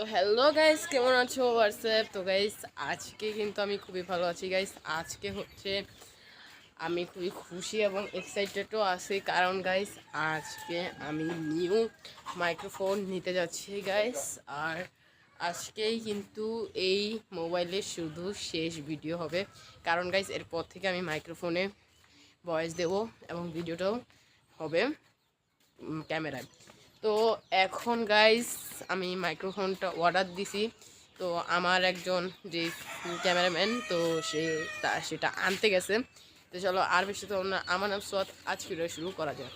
তো hello guys কেমন আছো? হোয়াটসঅ্যাপ তো গাইস আজকে কিন্তু আমি খুবই ভালো আছি গাইস আজকে হচ্ছে আমি খুবই খুশি এবং এক্সাইটেডও আছি। কারণ গাইস আজকে আমি নিউ মাইক্রোফোন নিতে যাচ্ছি গাইস আর আজকেই কিন্তু এই মোবাইলের শুধু শেষ ভিডিও হবে। কারণ গাইস এরপর থেকে আমি মাইক্রোফোনে ভয়েস দেবো এবং ভিডিওটাও হবে ক্যামেরায় তো এখন গাইস আমি মাইক্রোফোনটা অর্ডার দিছি। তো আমার একজন যে ক্যামেরাম্যান তো সে তা, সেটা আনতে গেছে। তো চলো, আর বেশি তো আমার নাম সোয়াদ। আজ ভিডিও শুরু করা যায়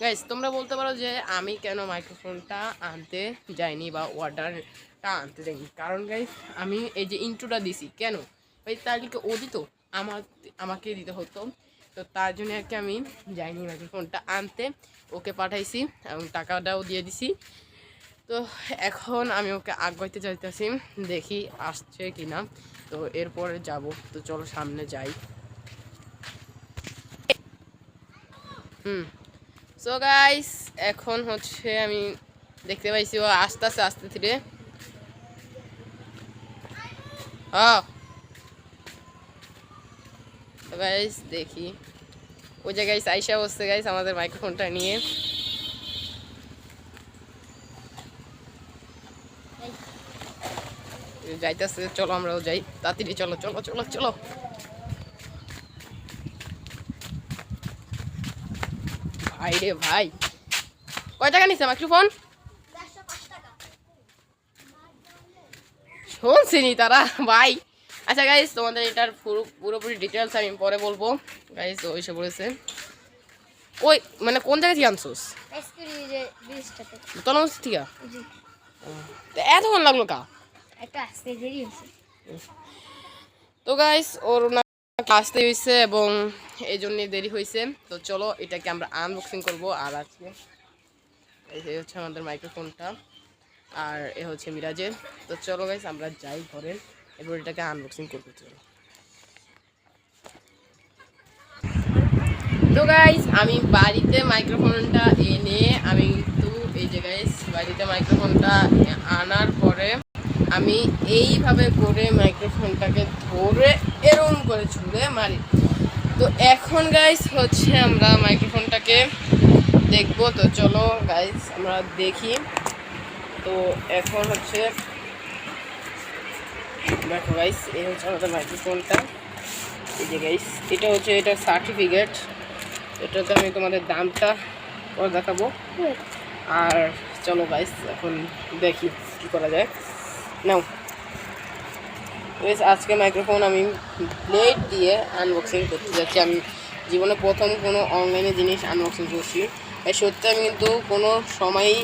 গাইস তোমরা বলতে পারো যে আমি কেন মাইক্রোফোনটা আনতে যাইনি বা অর্ডারটা আনতে যাইনি। কারণ গাইস আমি এই যে ইন্ট্রোটা দিছি, কেন? ভাই, তাহলে ও দিত? আমার, আমাকে দিতে হতো। তো তার জন্য আর কি আমি যাইনি ফোনটা আনতে, ওকে পাঠাইছি এবং টাকাটাও দিয়ে দিছি। তো এখন আমি ওকে আগাইতে চাইতেছি দেখি আসছে কি না তো এরপরে যাব। তো চলো সামনে যাই। হুম। সো গাইস এখন হচ্ছে আমি দেখতে পাইছি ও আস্তে আস্তে আস্তে ধীরে। হ্যাঁ গাইস দেখি। ওই জায়গায় আইসা বসছে গাইস আমাদের মাইক্রোফোনটা নিয়ে। যাইতেছে চলো আমরাও যাই। তাড়াতাড়ি চলো চলো চলো চলো। ভাই রে ভাই। কয় টাকা নিছে মাইক্রোফোন শুনছিনি তারা ভাই। আচ্ছা গাইস তোমাদের এটার পুরো পুরোপুরি ডিটেলস আমি পরে বলব। গাইস ও এসে বলেছে ওই মানে কোন জায়গা থেকে আনছোস? তনমস থেকে? এতক্ষণ লাগল কা? তো গাইস ওর না আসতে হয়েছে এবং এই জন্যই দেরি হয়েছে। তো চলো এটাকে আমরা আনবক্সিং করব। আর আজকে এই হচ্ছে আমাদের মাইক্রোফোনটা আর এ হচ্ছে মিরাজের। তো চলো গাইস আমরা যাই ঘরে। এবার এটাকে আনবক্সিং করব তো গাইস আমি বাড়িতে মাইক্রোফোনটা এনে আমি কিন্তু এই যে গাইস বাড়িতে মাইক্রোফোনটা আনার পরে আমি এইভাবে করে মাইক্রোফোনটাকে ধরে এরম করে ছুঁড়ে মারি। তো এখন গাইস হচ্ছে আমরা মাইক্রোফোনটাকে দেখব। তো চলো গাইস আমরা দেখি। তো এখন হচ্ছে দেখো গাইস এই হচ্ছে আমাদের মাইক্রোফোনটা এই যে গাইস এটা হচ্ছে এটা সার্টিফিকেট এটাতে আমি তোমাদের দামটা পরে দেখাবো। আর চলো গাইস এখন দেখি কি করা যায়। নাও। বেশ আজকে মাইক্রোফোন আমি ব্লেড দিয়ে আনবক্সিং করতে যাচ্ছি। আমি জীবনে প্রথম কোনো অনলাইনে জিনিস আনবক্সিং করছি। এই সত্যি আমি কিন্তু কোনো সময়ই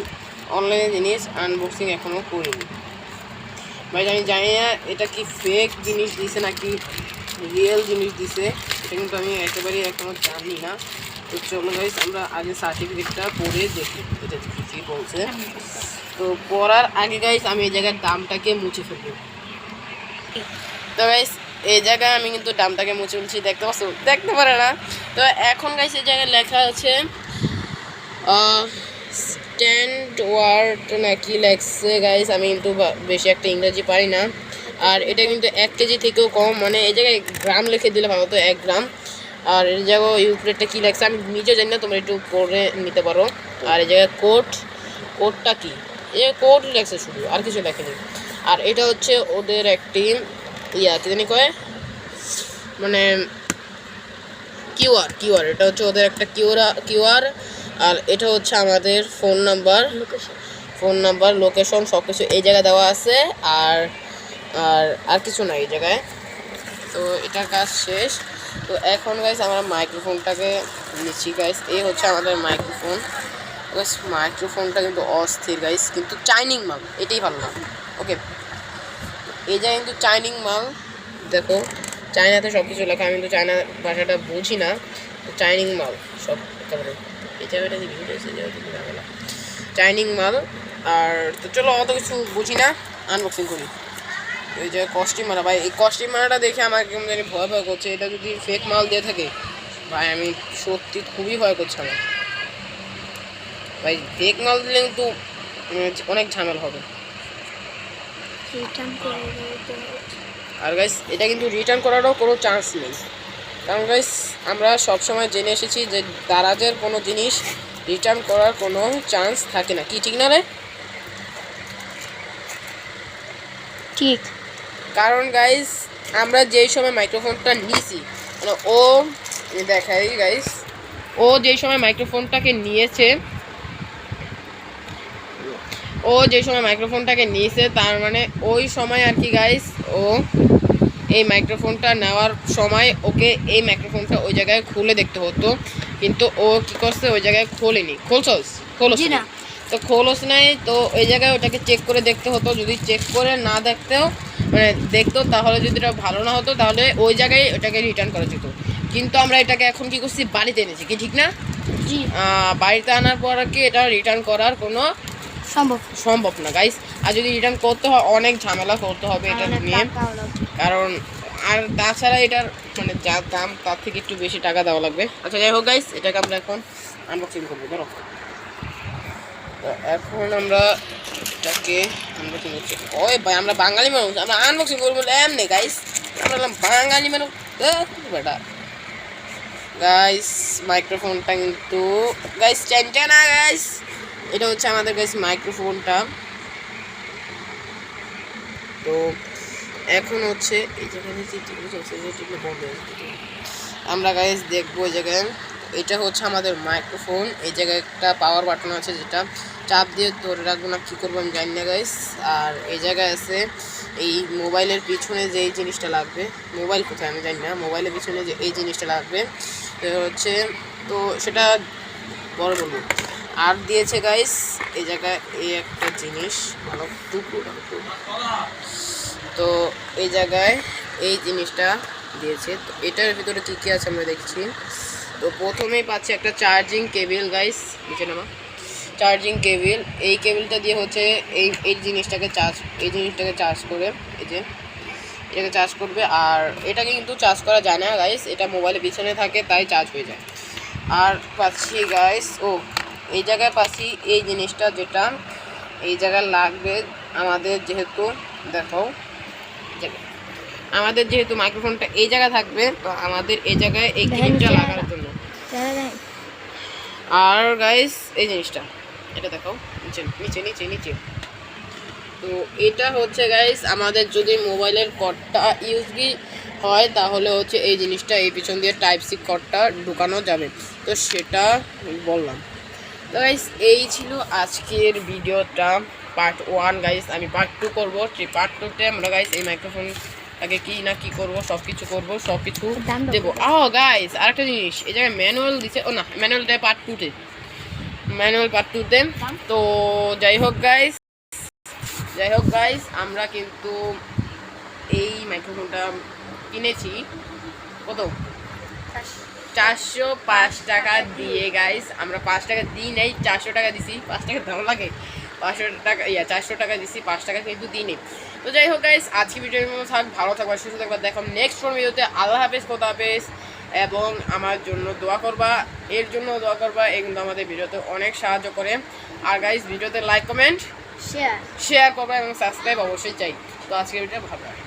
অনলাইনে জিনিস আনবক্সিং এখনও করিনি। ভাই, আমি জানি না এটা কি ফেক জিনিস দিছে নাকি রিয়েল জিনিস দিছে, এটা কিন্তু আমি একেবারেই এখনও জানি না। তো চলো গাইস আমরা আগে সার্টিফিকেটটা পড়ে দেখি, এটা কি, কী বলছে। তো পড়ার আগে গাইস আমি এই জায়গার দামটাকে মুছে ফেলব। তো গাইস এই জায়গায় আমি কিন্তু দামটাকে মুছে ফেলছি, দেখতে পাচ্ছ? দেখতে পারে না। তো এখন গাইস এই জায়গায় লেখা আছে স্ট্যান্ড ওয়ার্ড না কি লেখছে গাইস আমি কিন্তু বেশি একটা ইংরেজি পারি না। আর এটা কিন্তু এক কেজি থেকেও কম মানে এই জায়গায় গ্রাম লিখে দিলে ভালো তো এক গ্রাম। আর এই জায়গায় ইউক্রেটটা কী লেখছে, আমি নিজেও জানি না, তোমরা একটু পড়ে নিতে পারো। আর এই জায়গায় কোট কোডটা কি? এ কোড লেখছে শুধু, আর কিছু লেখেনি। আর এটা হচ্ছে ওদের একটি ইয়া, কি জানি কয়? মানে কিউআর কিউআর এটা হচ্ছে ওদের একটা কিউআর কিউআর আর এটা হচ্ছে আমাদের phone number. Phone number location সব কিছু এই জায়গায় দেওয়া আছে। আর আর আর কিছু নাই এই জায়গায়। তো এটার কাজ শেষ। তো এখন গাইস আমরা মাইক্রোফোনটাকে নিচ্ছি গাইস এই হচ্ছে আমাদের মাইক্রোফোন গাইস মাইক্রোফোনটা কিন্তু অস্থির গাইস কিন্তু চাইনিং মাল এটাই ভালো না। ওকে এই জায়গায় কিন্তু চাইনিং মাল দেখো চায়নাতে সব কিছু লেখা। আমি কিন্তু চায়না ভাষাটা বুঝি না। তো চাইনিং মাল সব একেবারে। এই জায়গাটা দিবি চাইনিং মাল আর তো চলো অত কিছু বুঝি না আনবক্সিং করি। এই যে কস্টিউম মারা ভাই এই কস্টিউম মারাটা দেখে আমার কেমন জানি ভয় ভয় করছে। এটা যদি ফেক মাল দিয়ে থাকে ভাই আমি সত্যি খুবই ভয় করছে আমার ভাই ফেক মাল দিলে কিন্তু অনেক ঝামেলা হবে। আর গাইস এটা কিন্তু রিটার্ন করারও কোনো চান্স নেই। কারণ গাইস আমরা সবসময় জেনে এসেছি যে দারাজের কোনো জিনিস রিটার্ন করার কোনো চান্স থাকে না। কি ঠিক না রে? ঠিক। কারণ গাইস আমরা যেই সময় মাইক্রোফোনটা নিয়েছি মানে ও দেখাই গাইস ও যেই সময় মাইক্রোফোনটাকে নিয়েছে ও যে সময় মাইক্রোফোনটাকে নিয়েছে তার মানে ওই সময় আর কি গাইস ও এই মাইক্রোফোনটা নেওয়ার সময় ওকে এই মাইক্রোফোনটা ওই জায়গায় খুলে দেখতে হতো। কিন্তু ও কি করছে ওই জায়গায় খোলেনি। খোলছস? খোলস না। তো খোলস নাই তো ওই জায়গায় ওটাকে চেক করে দেখতে হতো। যদি চেক করে না দেখতেও মানে দেখতো তাহলে যদি এটা ভালো না হতো তাহলে ওই জায়গায় ওটাকে রিটার্ন করা যেত। কিন্তু আমরা এটাকে এখন কি করছি বাড়িতে এনেছি কি ঠিক না? বাড়িতে আনার পর কি এটা রিটার্ন করার কোনো সম্ভব। সম্ভব না গাইস আর যদি রিটার্ন করতে হয় অনেক ঝামেলা করতে হবে এটা নিয়ে। কারণ আর তাছাড়া এটার মানে যা দাম তার থেকে একটু বেশি টাকা দেওয়া লাগবে। আচ্ছা যাই হোক গাইস এটাকে আমরা এখন আনবক্সিং করব ধরো। তো এখন আমরা এটাকে আনবক্সিং করছি। ওই ভাই আমরা বাঙালি মানুষ আমরা আনবক্সিং করব এমনি গাইস আমরা হলাম বাঙালি মানুষ বেটা। গাইস মাইক্রোফোনটা কিন্তু গাইস চ্যানটা না গাইস এটা হচ্ছে আমাদের গাইস মাইক্রোফোনটা তো এখন হচ্ছে এই জায়গায় যে টিভি চলছে, যে টিভি বন্ধ হয়ে গেছে। আমরা গাইস দেখব এই জায়গায়। এটা হচ্ছে আমাদের মাইক্রোফোন এই জায়গায় একটা পাওয়ার বাটন আছে যেটা চাপ দিয়ে ধরে রাখব না, কী করব আমি জানি না গাইস আর এই জায়গায় আছে এই মোবাইলের পিছনে যে এই জিনিসটা লাগবে মোবাইল কোথায় আমি জানি না। মোবাইলের পিছনে যে এই জিনিসটা লাগবে হচ্ছে, তো সেটা বড় বলব। আর দিয়েছে গাইস এই জায়গায় এই একটা জিনিস ভালো টুকরো তো এই জায়গায় এই জিনিসটা দিয়েছে। তো এটার ভিতরে কী কী আছে আমরা দেখছি। তো প্রথমেই পাচ্ছি একটা চার্জিং কেবিল গাইস নিচে নামা চার্জিং কেবিল এই কেবিলটা দিয়ে হচ্ছে এই এই জিনিসটাকে চার্জ এই জিনিসটাকে চার্জ করে, এই যে, এটাকে চার্জ করবে। আর এটাকে কিন্তু চার্জ করা যায় না গাইস এটা মোবাইলের পিছনে থাকে, তাই চার্জ হয়ে যায়। আর পাচ্ছি গাইস ও এই জায়গায় পাচ্ছি এই জিনিসটা যেটা এই জায়গায় লাগবে আমাদের যেহেতু দেখো। আমাদের যেহেতু মাইক্রোফোনটা এই জায়গায় থাকবে তো আমাদের এই জায়গায় এই ক্লিপটা লাগানোর জন্য। আর গাইস এই জিনিসটা এটা দেখো নিচে নিচে নিচে নিচে। তো এটা হচ্ছে গাইস আমাদের যদি মোবাইলের কর্ডটা ইউজবি হয় তাহলে হচ্ছে এই জিনিসটা এই পিছন দিয়ে টাইপ সি কর্ডটা ঢুকানো যাবে। তো সেটা বললাম। তো গাইস এই ছিল আজকের ভিডিওটা পার্ট ওয়ান গাইস আমি পার্ট টু করব। পার্ট টুতে আমরা গাইস এই মাইক্রোফোনটাকে কি না কি করব সব কিছু করব সব কিছু। দেবো। ও গাইস আরেকটা জিনিস এই জায়গায় ম্যানুয়াল দিছে ও না ম্যানুয়াল দেয় পার্ট টুতে ম্যানুয়াল পার্ট টুতে? তো। যাই হোক গাইস যাই হোক গাইস আমরা কিন্তু এই মাইক্রোফোনটা কিনেছি। কত? চারশো পাঁচ টাকা দিয়ে গাইস আমরা পাঁচ টাকা দিই নাই চারশো টাকা দিছি পাঁচ টাকা দাম লাগে। পাঁচশো টাকা ইয়া চারশো টাকা দিছি পাঁচ টাকা কিন্তু দিই নেই। তো যাই হোক গাইস আজকে ভিডিওর মতো থাক ভালো থাকবা সুস্থ থাকবা দেখো নেক্সট ফোন ভিডিওতে আল্লাহ হাফেজ খোদা হাফেজ এবং আমার জন্য দোয়া করবা এর জন্য দোয়া করবা এই কিন্তু আমাদের ভিডিওতে অনেক সাহায্য করে। আর গাইস ভিডিওতে লাইক কমেন্ট শেয়ার শেয়ার করবা এবং সাবস্ক্রাইব অবশ্যই চাই। তো আজকের ভিডিও ভালো